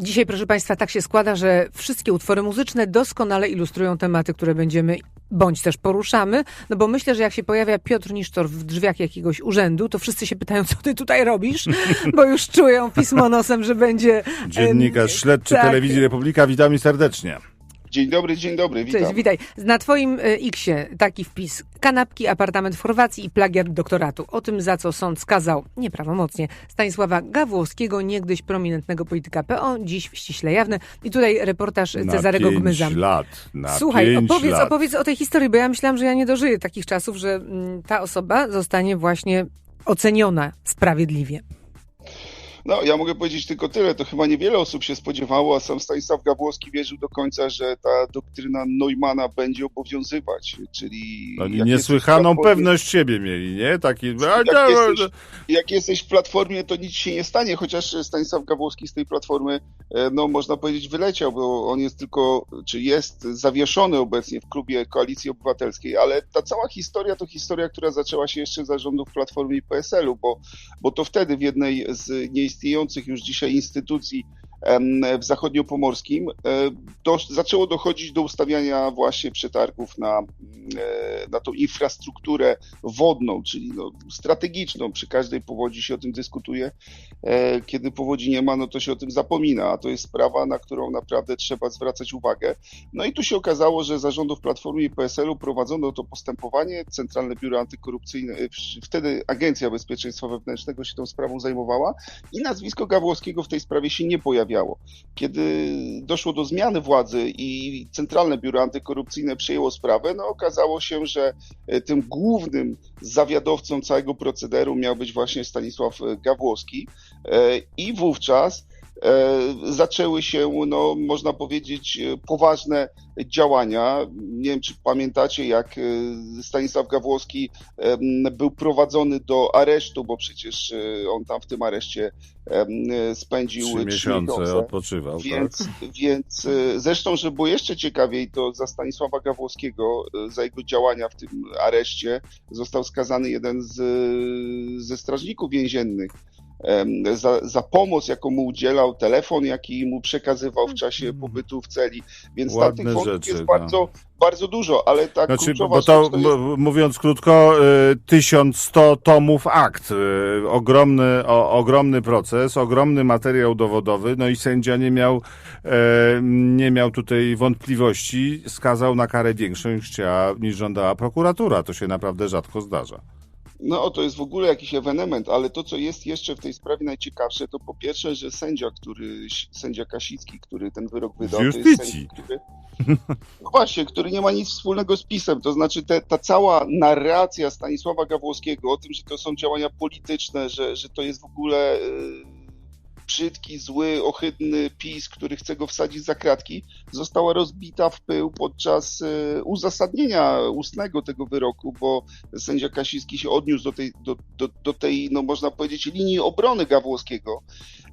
Dzisiaj, proszę Państwa, tak się składa, że wszystkie utwory muzyczne doskonale ilustrują tematy, które będziemy bądź też poruszamy, no bo myślę, że jak się pojawia Piotr Nisztor w drzwiach jakiegoś urzędu, to wszyscy się pytają, co ty tutaj robisz, bo już czują pismo nosem, że będzie... Dziennikarz śledczy tak. Telewizji Republika, witamy serdecznie. Dzień dobry, dzień dobry, witam. Cześć, witaj. Na twoim y, X-ie taki wpis. Kanapki, apartament w Chorwacji i plagiat doktoratu. O tym, za co sąd skazał nieprawomocnie Stanisława Gawłowskiego, niegdyś prominentnego polityka PO, dziś ściśle jawne. I tutaj reportaż Na Cezarego pięć Gmyza. lat. Na Słuchaj, pięć opowiedz, lat. opowiedz o tej historii, bo ja myślałam, że ja nie dożyję takich czasów, że mm, ta osoba zostanie właśnie oceniona sprawiedliwie. No, ja mogę powiedzieć tylko tyle. To chyba niewiele osób się spodziewało, a sam Stanisław Gawłowski wierzył do końca, że ta doktryna Neumana będzie obowiązywać, czyli... Oni niesłychaną pewność siebie mieli, nie? Taki... Jak jesteś, jak jesteś w Platformie, to nic się nie stanie, chociaż Stanisław Gawłowski z tej Platformy, e, no można powiedzieć, wyleciał, bo on jest tylko, czy jest zawieszony obecnie w klubie Koalicji Obywatelskiej, ale ta cała historia to historia, która zaczęła się jeszcze za rządów Platformy i PSL-u, bo, bo to wtedy w jednej z nieistniejących już dzisiaj instytucji w zachodniopomorskim e, do, zaczęło dochodzić do ustawiania właśnie przetargów na, e, na tą infrastrukturę wodną, czyli no, strategiczną. Przy każdej powodzi się o tym dyskutuje. E, Kiedy powodzi nie ma, no to się o tym zapomina, a to jest sprawa, na którą naprawdę trzeba zwracać uwagę. No i tu się okazało, że zarządów Platformy i PSL-u prowadzono to postępowanie. Centralne Biuro Antykorupcyjne, e, wtedy Agencja Bezpieczeństwa Wewnętrznego się tą sprawą zajmowała i nazwisko Gawłowskiego w tej sprawie się nie pojawiało. Kiedy doszło do zmiany władzy i Centralne Biuro Antykorupcyjne przejęło sprawę, no okazało się, że e, tym głównym zawiadowcą całego procederu miał być właśnie Stanisław e, Gawłowski E, i wówczas zaczęły się, no, można powiedzieć, e, poważne działania. Nie wiem, czy pamiętacie, jak e, Stanisław Gawłowski był prowadzony do aresztu, bo przecież e, on tam w tym areszcie spędził Trzy trzy miesiące odpoczywał, więc, tak? więc e, zresztą, że było jeszcze ciekawiej, to za Stanisława Gawłowskiego, e, za jego działania w tym areszcie został skazany jeden z, ze strażników więziennych. Za, za pomoc, jaką mu udzielał, telefon, jaki mu przekazywał w czasie pobytu w celi. Więc Ładne tych wątków rzeczy, jest no. bardzo, bardzo dużo, ale tak Znaczy, bo to, to jest... mówiąc krótko, y, 1100 tomów akt, y, ogromny, o, ogromny proces, ogromny materiał dowodowy, no i sędzia nie miał, e, nie miał tutaj wątpliwości, skazał na karę większą niż chciała, niż żądała prokuratura. To się naprawdę rzadko zdarza. No, to jest w ogóle jakiś ewenement, ale to, co jest jeszcze w tej sprawie najciekawsze, to po pierwsze, że sędzia, który, sędzia Kasicki, który ten wyrok wydał, to jest sędzia, który, no właśnie, który nie ma nic wspólnego z pisem, to znaczy te, ta cała narracja Stanisława Gawłowskiego o tym, że to są działania polityczne, że, że to jest w ogóle e, brzydki, zły, ohydny PiS, który chce go wsadzić za kratki, została rozbita w pył podczas e, uzasadnienia ustnego tego wyroku, bo sędzia Kasicki się odniósł do tej, do, do, do tej no można powiedzieć, linii obrony Gawłowskiego.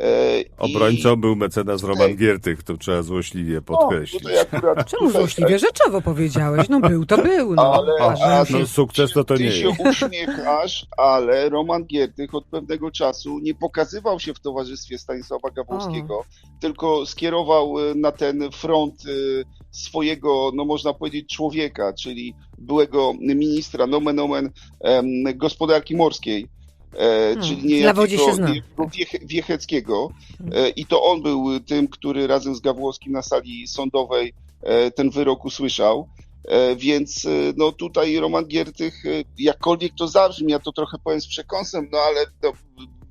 E, i- Obrońcą był mecenas Roman Giertych, to trzeba złośliwie podkreślić. akurat, Czemu złośliwie? Rzeczowo powiedziałeś. No był, to był. No. Ale- A, się- No sukces to to Ty nie się jest. uśmiechasz, ale Roman Giertych od pewnego czasu nie pokazywał się w towarzystwie Stanisława Gawłowskiego, tylko skierował e, na ten front e, swojego, no można powiedzieć, człowieka, czyli byłego ministra nomen omen gospodarki morskiej. E, Hmm, czyli niejakiego Wiech, Wiecheckiego. E, I to on był tym, który razem z Gawłowskim na sali sądowej e, ten wyrok usłyszał. Więc no tutaj Roman Giertych, jakkolwiek to zabrzmi, ja to trochę powiem z przekąsem, no ale to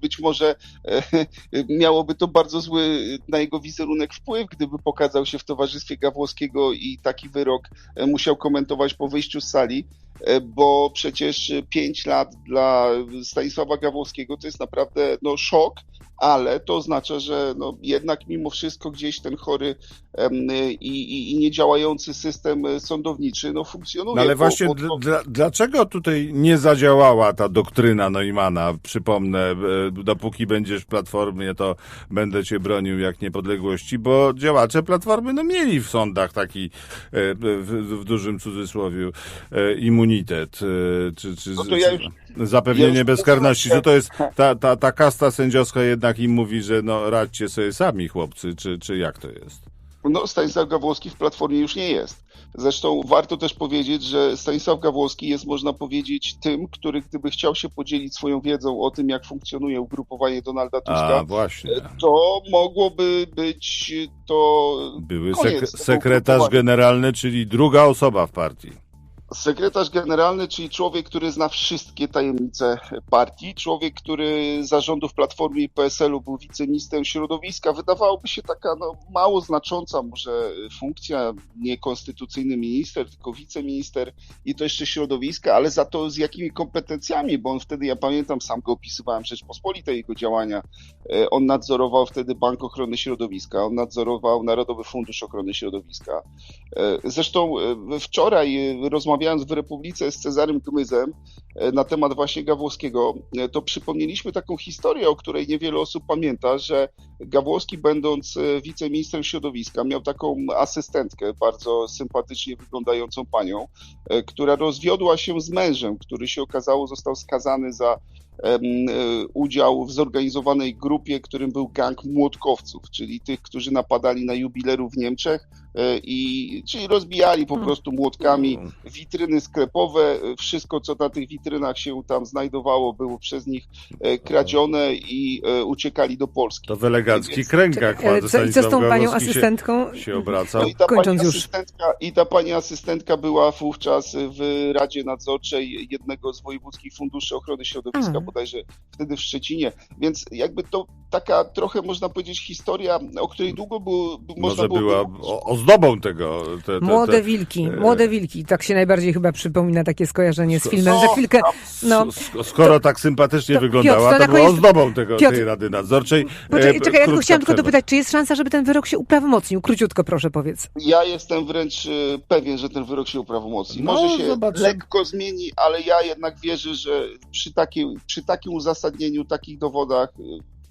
być może e, miałoby to bardzo zły na jego wizerunek wpływ, gdyby pokazał się w towarzystwie Gawłowskiego i taki wyrok e, musiał komentować po wyjściu z sali, e, bo przecież e, pięć lat dla Stanisława Gawłowskiego to jest naprawdę no, szok, ale to oznacza, że no, jednak mimo wszystko gdzieś ten chory i, i, i niedziałający system e, sądowniczy no, funkcjonuje. No ale bo- właśnie dla, dlaczego tutaj nie zadziałała ta doktryna Neumana? Przypomnę, e, dopóki będziesz w Platformie, to będę cię bronił jak niepodległości, bo działacze Platformy no mieli w sądach taki e, w, w dużym cudzysłowie e, immunitet, e, czy, czy No ja już- zapewnienie ja bezkarności. Że to jest ta, ta, ta kasta sędziowska jednak im mówi, że no radźcie sobie sami chłopcy, czy, czy jak to jest? No, Stanisław Gawłowski w Platformie już nie jest. Zresztą warto też powiedzieć, że Stanisław Gawłowski jest, można powiedzieć, tym, który gdyby chciał się podzielić swoją wiedzą o tym, jak funkcjonuje ugrupowanie Donalda Tuska, A, właśnie. to mogłoby być to Były sek- sekretarz generalny, czyli druga osoba w partii. Sekretarz generalny, czyli człowiek, który zna wszystkie tajemnice partii, człowiek, który za rządów Platformy i PSL-u był wiceministrem środowiska. Wydawałoby się taka no, mało znacząca może funkcja, nie konstytucyjny minister, tylko wiceminister i to jeszcze środowiska, ale za to z jakimi kompetencjami, bo on wtedy, ja pamiętam, sam go opisywałem Rzeczpospolitej, jego działania. E, On nadzorował wtedy Bank Ochrony Środowiska, on nadzorował Narodowy Fundusz Ochrony Środowiska. E, Zresztą e, wczoraj e, rozmawiając w Republice z Cezarym Gmyzem e, na temat właśnie Gawłowskiego, e, to przypomnieliśmy taką historię, o której niewiele osób pamięta, że Gawłowski będąc e, wiceministrem środowiska miał taką asystentkę, bardzo sympatycznie wyglądającą panią, która rozwiodła się z mężem, który się okazało został skazany za udział w zorganizowanej grupie, którym był gang młotkowców, czyli tych, którzy napadali na jubilerów w Niemczech e, i czyli rozbijali po Hmm. prostu młotkami witryny sklepowe, e, wszystko co na tych witrynach się tam znajdowało było przez nich e, kradzione i e, uciekali do Polski. To w eleganckich Więc- kręgach pan co, I co z tą panią asystentką? się, się obracał. No i ta, Kończąc pani już. asystentka, I ta pani asystentka była wówczas w Radzie Nadzorczej jednego z wojewódzkich funduszy ochrony środowiska, A. bodajże wtedy w Szczecinie. Więc jakby to taka trochę, można powiedzieć, historia, o której długo było, można Może było była o- ozdobą tego. Te, te, Młode te, wilki, e, młode wilki. Tak się najbardziej chyba przypomina takie skojarzenie z filmem. Za no, chwilkę, no, S- Skoro tak sympatycznie to- wyglądała, Piotr, to to, była koniec- ozdobą tego, Piotr, tej Rady Nadzorczej. poczekaj, E, czekaj, ja tylko chciałam tylko dopytać, czy jest szansa, żeby ten wyrok się uprawomocnił? Króciutko proszę powiedz. Ja jestem wręcz e, pewien, że ten wyrok się uprawomocni. No, Może się zobaczymy. lekko zmieni, ale ja jednak wierzę, że przy takim, przy takim uzasadnieniu, takich dowodach e,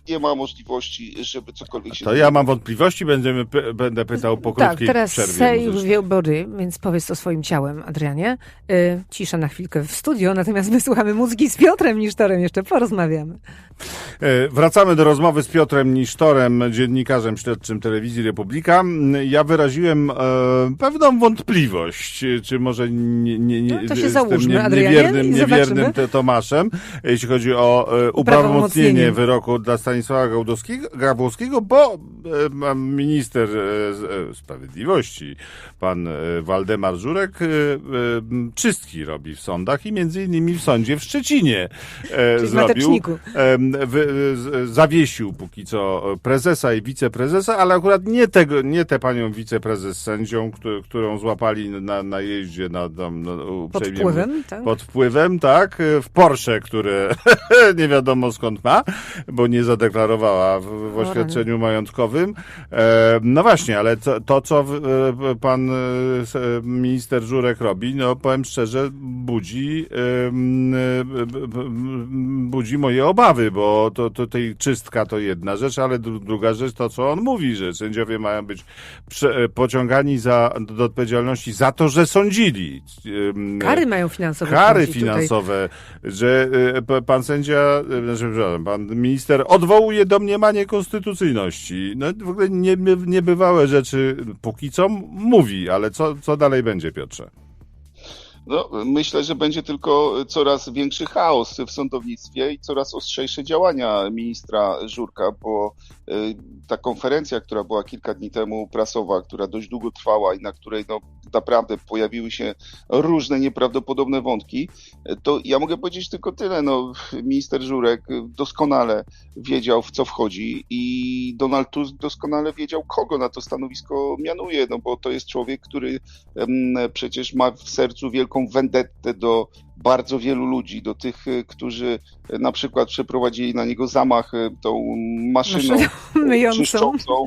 nie ma możliwości, żeby cokolwiek się To ja mam wątpliwości, będziemy, będę pytał po Tak, krótkiej teraz przerwie. body, więc powiedz to swoim ciałem, Adrianie. Y, cisza na chwilkę w studio, natomiast my słuchamy muzyki z Piotrem Nisztorem, jeszcze porozmawiamy. E, Wracamy do rozmowy z Piotrem Nisztorem, dziennikarzem śledczym Telewizji Republika. Ja wyraziłem e, pewną wątpliwość, czy- może nie, nie, nie, No, to się z tym załóżmy, nie, Adrianie, niewiernym, i niewiernym Tomaszem, jeśli chodzi o e, uprawomocnienie Uprawomocnienie. wyroku dla Stanisława Gałdowskiego, Gawłowskiego, bo e, minister e, e, sprawiedliwości, pan Waldemar Żurek, czystki robi w sądach i między innymi w sądzie w Szczecinie Czyli zrobił. Zawiesił póki co prezesa i wiceprezesa, ale akurat nie tego, nie tę panią wiceprezes sędzią, któ- którą złapali na, na jeździe na, na, na Pod uprzejmie wpływem, tak? pod wpływem, tak, w Porsche, które nie wiadomo skąd ma, bo nie zadeklarowała w, w oświadczeniu majątkowym. E, no właśnie, ale to, to co e, pan e, minister Żurek robi, no powiem szczerze, budzi, budzi moje obawy, bo to, to tej czystka to jedna rzecz, ale dru, druga rzecz to, co on mówi, że sędziowie mają być pociągani za, do odpowiedzialności za to, że sądzili. Kary mają finansowe. kary płacić tutaj. finansowe, że pan sędzia, znaczy, pan minister odwołuje domniemanie konstytucyjności. No w ogóle nie, niebywałe rzeczy póki co mówi, ale co, co dalej będzie, Piotrze? No, myślę, że będzie tylko coraz większy chaos w sądownictwie i coraz ostrzejsze działania ministra Żurka, bo y, ta konferencja, która była kilka dni temu prasowa, która dość długo trwała i na której no, naprawdę pojawiły się różne nieprawdopodobne wątki, to ja mogę powiedzieć tylko tyle. No, minister Żurek doskonale wiedział, w co wchodzi i Donald Tusk doskonale wiedział, kogo na to stanowisko mianuje, no bo to jest człowiek, który em, przecież ma w sercu wielką vendettę do bardzo wielu ludzi, do tych, e, którzy e, na przykład przeprowadzili na niego zamach e, tą maszyną myjącą. czyszczącą.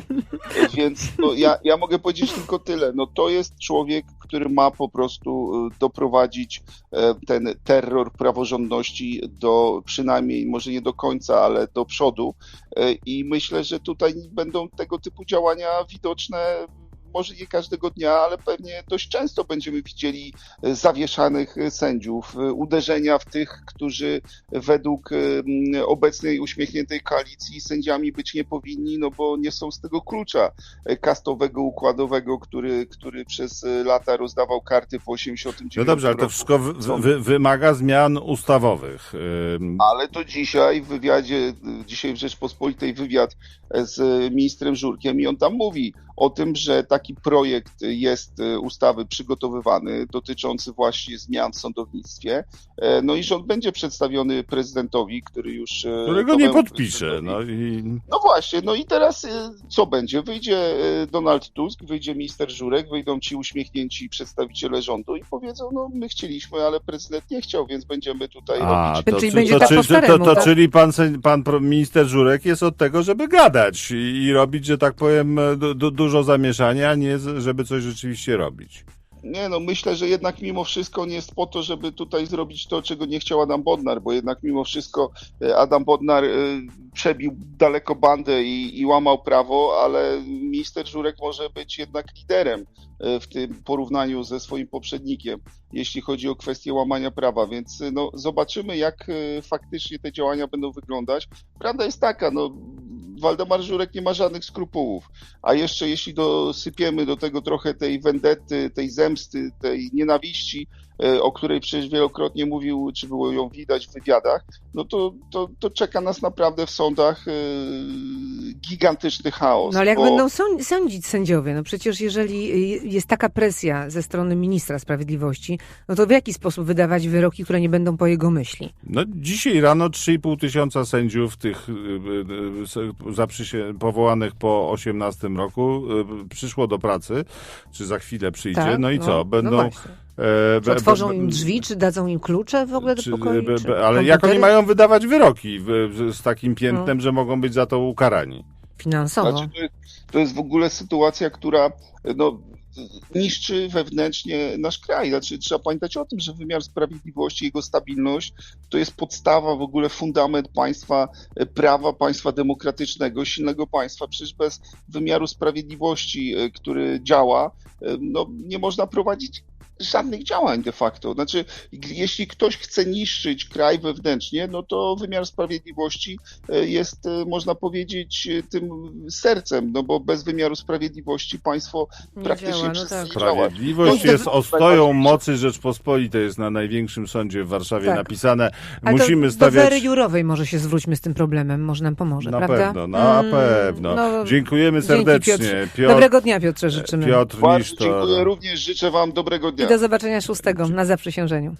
Więc no, ja, ja mogę powiedzieć tylko tyle. No, to jest człowiek, który ma po prostu doprowadzić ten terror praworządności do przynajmniej, może nie do końca, ale do przodu. I myślę, że tutaj będą tego typu działania widoczne może nie każdego dnia, ale pewnie dość często będziemy widzieli e, zawieszanych e, sędziów, e, uderzenia w tych, którzy według obecnej uśmiechniętej koalicji sędziami być nie powinni, no bo nie są z tego klucza kastowego, układowego, który, który przez lata rozdawał karty po 89 No dobrze, ale to wszystko wy, wy, wymaga zmian ustawowych. Ale to dzisiaj w wywiadzie, dzisiaj w Rzeczpospolitej wywiad z ministrem Żurkiem i on tam mówi o tym, że taki projekt jest ustawy przygotowywany dotyczący właśnie zmian w sądownictwie. E, No i rząd będzie przedstawiony prezydentowi, który już... e, Którego nie podpisze. No i no właśnie, no i teraz y, co będzie? Wyjdzie y, Donald Tusk, wyjdzie minister Żurek, wyjdą ci uśmiechnięci przedstawiciele rządu i powiedzą, no my chcieliśmy, ale prezydent nie chciał, więc będziemy tutaj A, robić. to, Czyli czy- będzie to, tak to, staremu, to czyli pan, pan minister Żurek jest od tego, żeby gadać i, i robić, że tak powiem, du, du, dużo zamieszania, a nie żeby coś rzeczywiście robić. Nie, no myślę, że jednak mimo wszystko nie jest po to, żeby tutaj zrobić to, czego nie chciał Adam Bodnar, bo jednak mimo wszystko e, Adam Bodnar e, przebił daleko bandę i, i łamał prawo, ale minister Żurek może być jednak liderem e, w tym porównaniu ze swoim poprzednikiem, jeśli chodzi o kwestię łamania prawa, więc no, zobaczymy, jak faktycznie te działania będą wyglądać. Prawda jest taka, no Waldemar Żurek nie ma żadnych skrupułów. A jeszcze jeśli dosypiemy do tego trochę tej wendety, tej zemsty, tej nienawiści, o której przecież wielokrotnie mówił, czy było ją widać w wywiadach, no to, to, to czeka nas naprawdę w sądach e, gigantyczny chaos. No ale jak bo- będą sąd- sądzić sędziowie? No przecież jeżeli y, jest taka presja ze strony ministra sprawiedliwości, no to w jaki sposób wydawać wyroki, które nie będą po jego myśli? No, dzisiaj rano 3,5 tysiąca sędziów, tych zaprzysie- powołanych po 18 roku, przyszło do pracy, czy za chwilę przyjdzie. Tak? no i co? Będą. No właśnie. e, Czy be- otworzą im drzwi, czy dadzą im klucze w ogóle do czy- pokoju? be- czy be- ale jak oni mają wydawać wyroki z takim piętnem, No. że mogą być za to ukarani? Finansowo. Znaczy, to, jest, to jest w ogóle sytuacja, która no, niszczy wewnętrznie nasz kraj. Znaczy, trzeba pamiętać o tym, że wymiar sprawiedliwości, jego stabilność to jest podstawa, w ogóle fundament państwa e, prawa, państwa demokratycznego, silnego państwa. Przecież bez wymiaru sprawiedliwości, e, który działa, e, no, nie można prowadzić żadnych działań de facto. Znaczy, jeśli ktoś chce niszczyć kraj wewnętrznie, no to wymiar sprawiedliwości e, jest, e, można powiedzieć, e, tym sercem, no bo bez wymiaru sprawiedliwości państwo Nie praktycznie działa, no tak. nie działa. Sprawiedliwość No, jest to- ostoją mocy Rzeczpospolitej, jest na największym sądzie w Warszawie Tak. napisane. Ale Musimy to stawiać... do Wery Jurowej może się zwróćmy z tym problemem, może nam pomoże, Na prawda? pewno, na Mm, pewno. no, Dziękujemy dzięki, serdecznie. Piotrze. Piotr, Dobrego dnia, Piotrze, życzymy. Piotr Bardzo Nisztor. dziękuję również, życzę Wam dobrego dnia. Do zobaczenia 6 na zaprzysiężeniu.